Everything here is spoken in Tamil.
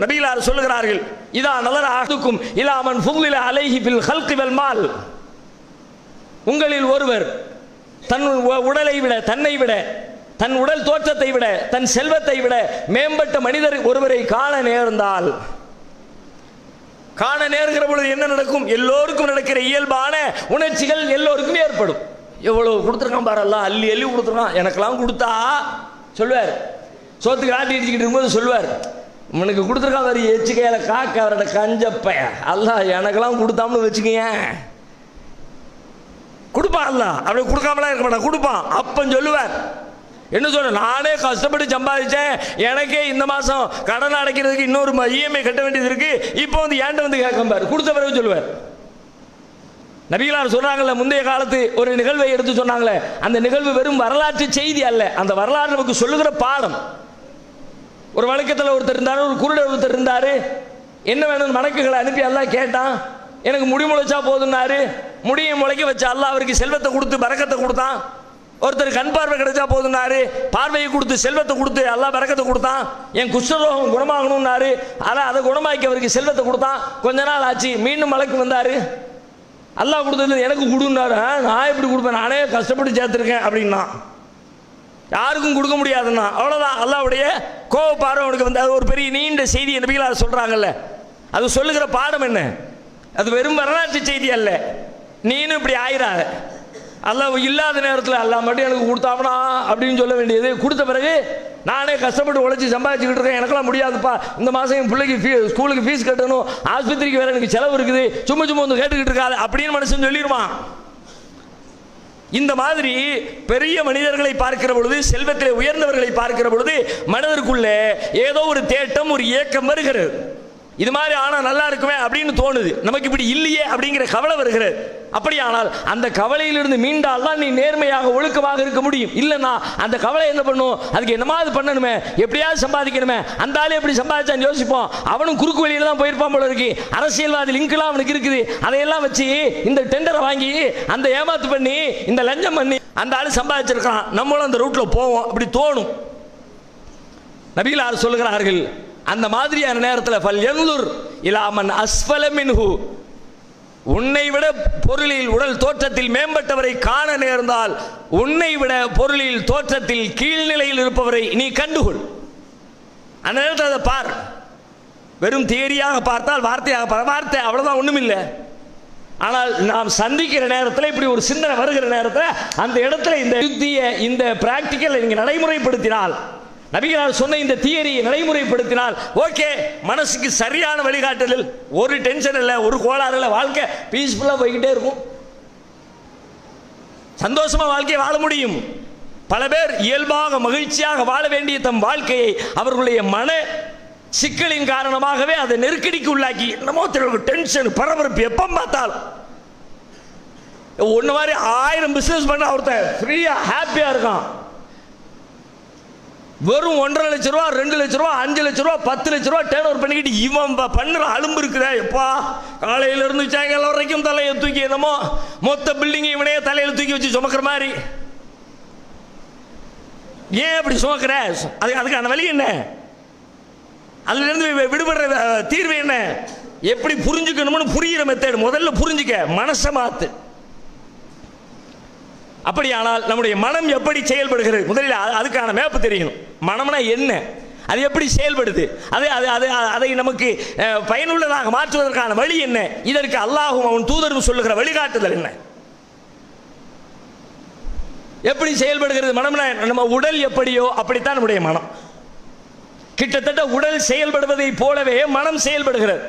நபிகளார் சொல்லுகிறார்கள் இதா நலர் ஆகுக்கும் இலாமன் ஃபுல்லில அலைஹி பில் ஹல்கி மால். உங்களில் ஒருவர் தன் உ- உடலை விட தன்னை விட தன் உடல் தோற்றத்தை விட தன் செல்வத்தை விட மேம்பட்ட மனிதர் ஒருவரை காண நேர்ந்தால் காண நேர்கிற பொழுது என்ன நடக்கும்? எல்லோருக்கும் நடக்கிற இயல்பான உணர்ச்சிகள் எல்லோருக்கும் ஏற்படும். எவ்வளவு கொடுத்துருக்கான் பாரல்லாம் அள்ளி அள்ளி கொடுத்துருக்கான். எனக்கெல்லாம் கொடுத்தா சொல்லுவார். சோத்துக்கு ஆட்டி அடிச்சுக்கிட்டு இருக்கும்போது சொல்லுவார் உனக்கு கொடுத்துருக்கான் வரி எச்சுக்கையில காக்க அவரோட கஞ்சப்பைய அல்லாஹ் எனக்கெல்லாம் கொடுத்தாம்னு வச்சுக்கோங்க. கொடுப்பான் அல்ல அப்படி கொடுக்காமலாம் இருக்க மாட்டான். கொடுப்பான். அப்பன் சொல்லுவார். என்ன சொல்ற? நானே கஷ்டப்பட்டு சம்பாதிச்சேன். எனக்கே இந்த மாதம் கடன் அடைக்கிறதுக்கு இன்னொரு இஎம்ஐ கட்ட வேண்டியது இருக்கு. இப்போ வந்து ஏன்ட்ட வந்து கேட்கம்பார் கொடுத்த பிறகு சொல்லுவார். நபிகளார் சொல்றாங்கல்ல முந்தைய காலத்து ஒரு நிகழ்வை எடுத்து சொன்னாங்களே அந்த நிகழ்வு வெறும் வரலாற்று செய்தி அல்ல. அந்த வரலாறு நமக்கு சொல்லுகிற பாடம். ஒரு வழக்கத்தில் ஒருத்தர் இருந்தார் ஒரு குருடர் ஒருத்தர் இருந்தார். என்ன வேணும் மணக்குகளை அனுப்பி எல்லாம் கேட்டான். எனக்கு முடி முளைச்சா போதுன்னாரு முடியை முளைக்க வச்சா எல்லாம் அவருக்கு செல்வத்தை கொடுத்து பறக்கத்தை கொடுத்தான். ஒருத்தர் கண் பார்வை கிடைச்சா போதுன்னாரு பார்வையை கொடுத்து செல்வத்தை கொடுத்து எல்லாம் பறக்கத்தை கொடுத்தான். என் குஷ்டரோகம் குணமாகணும்னாரு. அதான் அதை குணமாக்கி அவருக்கு செல்வத்தை கொடுத்தான். கொஞ்ச நாள் ஆச்சு மீண்டும் மலைக்கு வந்தார். அல்லாஹ் கொடுத்தது எனக்கு கொடுன்னாரு. நான் எப்படி கொடுப்பேன்? நானே கஷ்டப்பட்டு சேர்த்துருக்கேன் அப்படின்னா யாருக்கும் கொடுக்க முடியாதுன்னா அவ்வளோதான் அல்லாவுடைய கோவ பார்வை அவனுக்கு வந்து அது ஒரு பெரிய நீண்ட செய்தி நபிகளார் சொல்கிறாங்கல்ல அது சொல்லுகிற பாடம் என்ன? அது வெறும் வரலாற்று செய்தி அல்ல. நீனும் இப்படி ஆயிராத. அல்லா இல்லாத நேரத்தில் அல்லா மட்டும் எனக்கு கொடுத்தாவனா அப்படின்னு சொல்ல வேண்டியது. கொடுத்த பிறகு நானே கஷ்டப்பட்டு உழைச்சி சம்பாதிச்சுக்கிட்டு இருக்கேன். எனக்கெல்லாம் முடியாதுப்பா. இந்த மாதம் என் பிள்ளைக்கு ஃபீ ஸ்கூலுக்கு ஃபீஸ் கட்டணும். ஆஸ்பத்திரிக்கு வேறு எனக்கு செலவு இருக்குது. சும்மா சும்மா வந்து கேட்டுக்கிட்டு இருக்காது. அப்படின்னு மனுஷன் சொல்லிடுவான் இந்த மாதிரி பெரிய மனிதர்களை பார்க்கிற பொழுது செல்வத்தில் உயர்ந்தவர்களை பார்க்கிற பொழுது மனதிற்குள்ளே ஏதோ ஒரு தேட்டம் ஒரு ஏக்கம் வருகிறது. இது மாதிரி ஆனால் நல்லா இருக்குமே அப்படின்னு தோணுது. நமக்கு இப்படி இல்லையே அப்படிங்கிற கவலை வருகிறது. அப்படியானால் அந்த கவலையிலிருந்து மீண்டால் தான் நீ நேர்மையாக ஒழுக்கமாக இருக்க முடியும். இல்லைன்னா அந்த கவலை என்ன பண்ணும்? அதுக்கு என்னமாவது பண்ணணுமே? எப்படியாவது சம்பாதிக்கணுமே? அந்த ஆளு எப்படி சம்பாதிச்சான்னு யோசிப்போம். அவனும் குறுக்கு வழியில தான் போயிருப்பான் போல இருக்கு. அரசியல்வாதி லிங்க்லாம் அவனுக்கு இருக்குது. அதையெல்லாம் வச்சு இந்த டெண்டரை வாங்கி அந்த ஏமாத்து பண்ணி இந்த லஞ்சம் பண்ணி அந்த ஆள் சம்பாதிச்சிருக்கான். நம்மளும் அந்த ரூட்டில் போவோம். அப்படி தோணும். நபிகளார் சொல்லுகிறார்கள் அந்த மாதிரியான நேரத்தில் ஃபல் எந்தூர் இலாமன் அஸ்வலமின்ஹு உன்னை விட பொருளில் உடல் தோற்றத்தில் மேம்பட்டவரை காண நேர்ந்தால் உன்னை விட பொருளில் தோற்றத்தில் கீழ்நிலையில் இருப்பவரை நீ கண்டுகொள். அந்த நேரத்தில் அதை பார். வெறும் தியரியாக பார்த்தால் வார்த்தையாக பார். வார்த்தை அவ்வளோதான் ஒன்றுமில்லை ஆனால் நாம் சந்திக்கிற நேரத்தில் இப்படி ஒரு சிந்தனை வருகிற நேரத்தில் அந்த இடத்துல இந்த யுக்தியை இந்த பிராக்டிக்கலை நீங்கள் நடைமுறைப்படுத்தினால் நபிகளால் சொன்ன இந்த தியரியை நடைமுறைப்படுத்தினால் ஓகே மனசுக்கு சரியான வழிகாட்டுதல் ஒரு டென்ஷன் இல்லை ஒரு கோளாறு இல்லை வாழ்க்கை பீஸ்ஃபுல்லாக போய்கிட்டே இருக்கும். சந்தோஷமாக வாழ்க்கையை வாழ முடியும். பல பேர் இயல்பாக மகிழ்ச்சியாக வாழ வேண்டிய தம் வாழ்க்கையை அவர்களுடைய மன சிக்கலின் காரணமாகவே அதை நெருக்கடிக்கு உள்ளாக்கி என்னமோ தெரியும் டென்ஷன் பரபரப்பு எப்போ பார்த்தாலும். ஒன்று மாதிரி ஆயிரம் பிஸ்னஸ் பண்ண ஒருத்தன் ஃப்ரீயாக ஹாப்பியாக இருக்கான். வெறும் ஒன்றரை லட்ச ரூபா ரெண்டு லட்ச ரூபா அஞ்சு லட்ச ரூபா பத்து லட்ச ரூபா டேர்ன் ஓவர் பண்ணிக்கிட்டு இவன் பண்ணுற அலும்பு இருக்குதா எப்பா? காலையில இருந்து சாயங்காலம் வரைக்கும் தலையை தூக்கி என்னமோ மொத்த பில்டிங் இவனே தலையில தூக்கி வச்சு சுமக்கிற மாதிரி. ஏன் அப்படி சுமக்கிற? அது அதுக்கான வழி என்ன? அதுல இருந்து விடுபடுற தீர்வு என்ன? எப்படி புரிஞ்சுக்கணும்னு புரியிற மெத்தேடு முதல்ல புரிஞ்சுக்க மனசை மாத்து. அப்படியானால் நம்முடைய மனம் எப்படி செயல்படுகிறது? முதலில் அதுக்கான மேப்பு தெரியணும் மனம்னா என்ன? அது எப்படி செயல்படுது? அது அது அது அதை நமக்கு பயனுள்ளதாக மாற்றுவதற்கான வழி என்ன? இதற்கு அல்லாஹும் அவன் தூதரும் சொல்லுகிற வழிகாட்டுதல் என்ன? எப்படி செயல்படுகிறது? மனம்னா நம்ம உடல் எப்படியோ அப்படித்தான் நம்முடைய மனம். கிட்டத்தட்ட உடல் செயல்படுவதை போலவே மனம் செயல்படுகிறது.